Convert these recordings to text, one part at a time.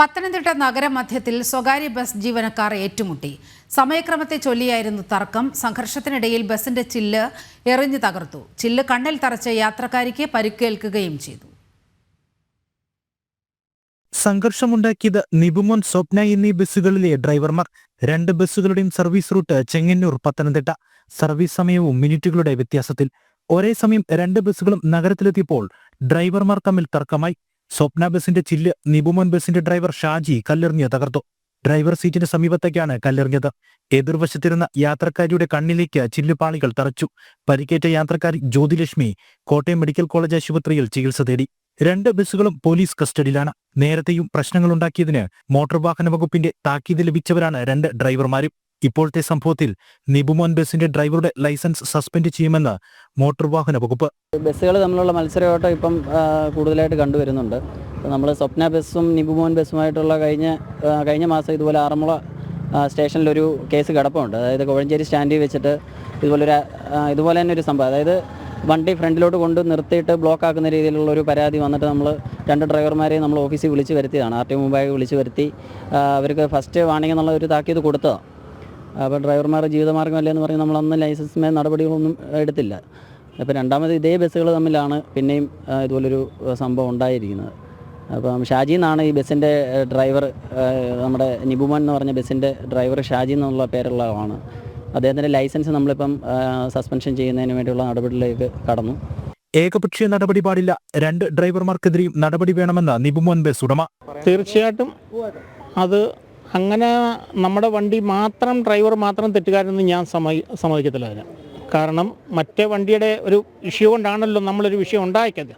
പത്തനംതിട്ട നഗരമധ്യത്തിൽ സ്വകാര്യ ബസ് ജീവനക്കാർ ഏറ്റുമുട്ടി. സമയക്രമത്തെ ചൊല്ലിയായിരുന്നു തർക്കം. സംഘർഷത്തിനിടയിൽ ബസിന്റെ ചില്ല് എറിഞ്ഞു തകർത്തു. ചില്ല് കണ്ണിൽ തറച്ച യാത്രക്കാരിക്ക് പരിക്കേൽക്കുകയും ചെയ്തു. സംഘർഷമുണ്ടാക്കിയത് നിബുമോൻ സ്വപ്ന എന്നീ ബസ്സുകളിലെ ഡ്രൈവർമാർ. രണ്ട് ബസ്സുകളുടെയും service route Chengannur Pathanamthitta. Service സമയവും മിനിറ്റുകളുടെ വ്യത്യാസത്തിൽ. ഒരേ സമയം രണ്ട് ബസ്സുകളും നഗരത്തിലെത്തിയപ്പോൾ ഡ്രൈവർമാർ തമ്മിൽ തർക്കമായി. സ്വപ്ന ബസിന്റെ ചില്ല് നിബുമോൻ ബസിന്റെ ഡ്രൈവർ ഷാജി കല്ലെറിഞ്ഞ് തകർത്തു. ഡ്രൈവർ സീറ്റിന് സമീപത്തേക്കാണ് കല്ലെറിഞ്ഞത്. എതിർവശത്തിരുന്ന യാത്രക്കാരിയുടെ കണ്ണിലേക്ക് ചില്ലുപാളികൾ തറച്ചു. പരിക്കേറ്റ യാത്രക്കാരി ജ്യോതിലക്ഷ്മി കോട്ടയം മെഡിക്കൽ കോളേജ് ആശുപത്രിയിൽ ചികിത്സ തേടി. രണ്ട് ബസ്സുകളും പോലീസ് കസ്റ്റഡിയിലാണ്. നേരത്തെയും പ്രശ്നങ്ങളുണ്ടാക്കിയതിന് മോട്ടോർ വാഹന വകുപ്പിന്റെ താക്കീത് ലഭിച്ചവരാണ് രണ്ട് ഡ്രൈവർമാരും. ഇപ്പോഴത്തെ സംഭവത്തിൽ നിബുമോൻ ബസിന്റെ ഡ്രൈവറുടെ ലൈസൻസ് സസ്പെൻഡ് ചെയ്യുമെന്ന് മോട്ടോർ വാഹന വകുപ്പ്. ബസ്സുകൾ തമ്മിലുള്ള മത്സരയോട്ടം ഇപ്പം കൂടുതലായിട്ട് കണ്ടുവരുന്നുണ്ട് നമ്മൾ സ്വപ്ന ബസ്സും നിബുമോൻ ബസ്സുമായിട്ടുള്ള കഴിഞ്ഞ കഴിഞ്ഞ മാസം ഇതുപോലെ ആറന്മുള സ്റ്റേഷനിലൊരു കേസ് കിടപ്പുണ്ട്. അതായത് കോഴഞ്ചേരി സ്റ്റാൻഡിൽ വെച്ചിട്ട് ഇതുപോലൊരു ഇതുപോലെ തന്നെ ഒരു സംഭവം. അതായത് വണ്ടി ഫ്രണ്ടിലോട്ട് കൊണ്ട് നിർത്തിയിട്ട് ബ്ലോക്ക് ആക്കുന്ന രീതിയിലുള്ള ഒരു പരാതി വന്നിട്ട് നമ്മൾ രണ്ട് ഡ്രൈവർമാരെയും നമ്മൾ ഓഫീസിൽ വിളിച്ച് വരുത്തിയതാണ്. ആർ ടി മുമ്പായി വിളിച്ച് വരുത്തി അവർക്ക് ഫസ്റ്റ് വാണിംഗ് എന്നുള്ള ഒരു താക്കീത് കൊടുത്തതാണ്. അപ്പോൾ ഡ്രൈവർമാരുടെ ജീവിതമാർഗമല്ലേ എന്ന് പറഞ്ഞ് നമ്മളന്ന് ലൈസൻസ് നടപടികളൊന്നും എടുത്തില്ല. അപ്പോൾ രണ്ടാമത് ഇതേ ബസ്സുകൾ തമ്മിലാണ് പിന്നെയും ഇതുപോലൊരു സംഭവം ഉണ്ടായിരിക്കുന്നത്. അപ്പം ഷാജി എന്നാണ് ഈ ബസ്സിന്റെ ഡ്രൈവർ നമ്മുടെ നിബുമൻ എന്ന് പറഞ്ഞ ബസ്സിന്റെ ഡ്രൈവർ ഷാജി എന്നുള്ള പേരുള്ള ആളാണ്. അദ്ദേഹത്തിന്റെ ലൈസൻസ് നമ്മളിപ്പം സസ്പെൻഷൻ ചെയ്യുന്നതിന് വേണ്ടിയുള്ള നടപടിയിലേക്ക് കടന്നു. ഏകപക്ഷീയ നടപടി പാടില്ല. രണ്ട് ഡ്രൈവർമാർക്കെതിരെയും നടപടി വേണമെന്ന് നിബുമോൻ ബസ് ഉടമ. തീർച്ചയായിട്ടും അത് അങ്ങനെ നമ്മുടെ വണ്ടി മാത്രം ഡ്രൈവർ മാത്രം തെറ്റുകാരെന്ന് ഞാൻ സമ്മതി സമ്മതിക്കത്തില്ല അതിന്. കാരണം മറ്റേ വണ്ടിയുടെ ഒരു ഇഷ്യൂ കൊണ്ടാണല്ലോ നമ്മളൊരു വിഷയം ഉണ്ടാക്കിയത്.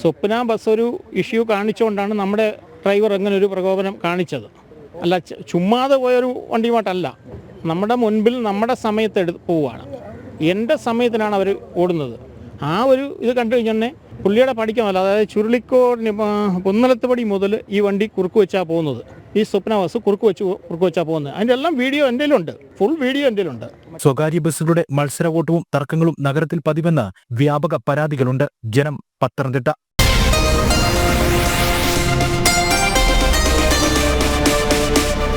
സ്വപ്ന ബസ് ഒരു ഇഷ്യൂ കാണിച്ചുകൊണ്ടാണ് നമ്മുടെ ഡ്രൈവർ അങ്ങനെ ഒരു പ്രകോപനം കാണിച്ചത്. അല്ല ചുമ്മാതെ പോയൊരു വണ്ടിയുമായിട്ടല്ല നമ്മുടെ മുൻപിൽ നമ്മുടെ സമയത്ത് എടു പോവുകയാണ്. എന്റെ സമയത്തിനാണ് അവർ ഓടുന്നത്. ആ ഒരു ഇത് കണ്ടു കഴിഞ്ഞാൽ പുള്ളിയുടെ പഠിക്കാമല്ല അതായത് ചുരുളിക്കോടിന് പുന്നലത്തുപടി മുതൽ ഈ വണ്ടി കുറുക്ക് വെച്ചാൽ പോകുന്നത്. ഈ സ്വപ്നവാസ് കുറുക്ക് വെച്ച് കുറുക്ക് വെച്ചാൽ പോകുന്നത്. അതിന്റെ എല്ലാം വീഡിയോ എന്റെ ഉണ്ട് ഫുൾ വീഡിയോ എന്റെ ഉണ്ട് സ്വകാര്യ ബസ്സുകളുടെ മത്സര ഓട്ടവും തർക്കങ്ങളും നഗരത്തിൽ പതിവെന്ന് വ്യാപക പരാതികളുണ്ട്. ജനം പത്തനംതിട്ട.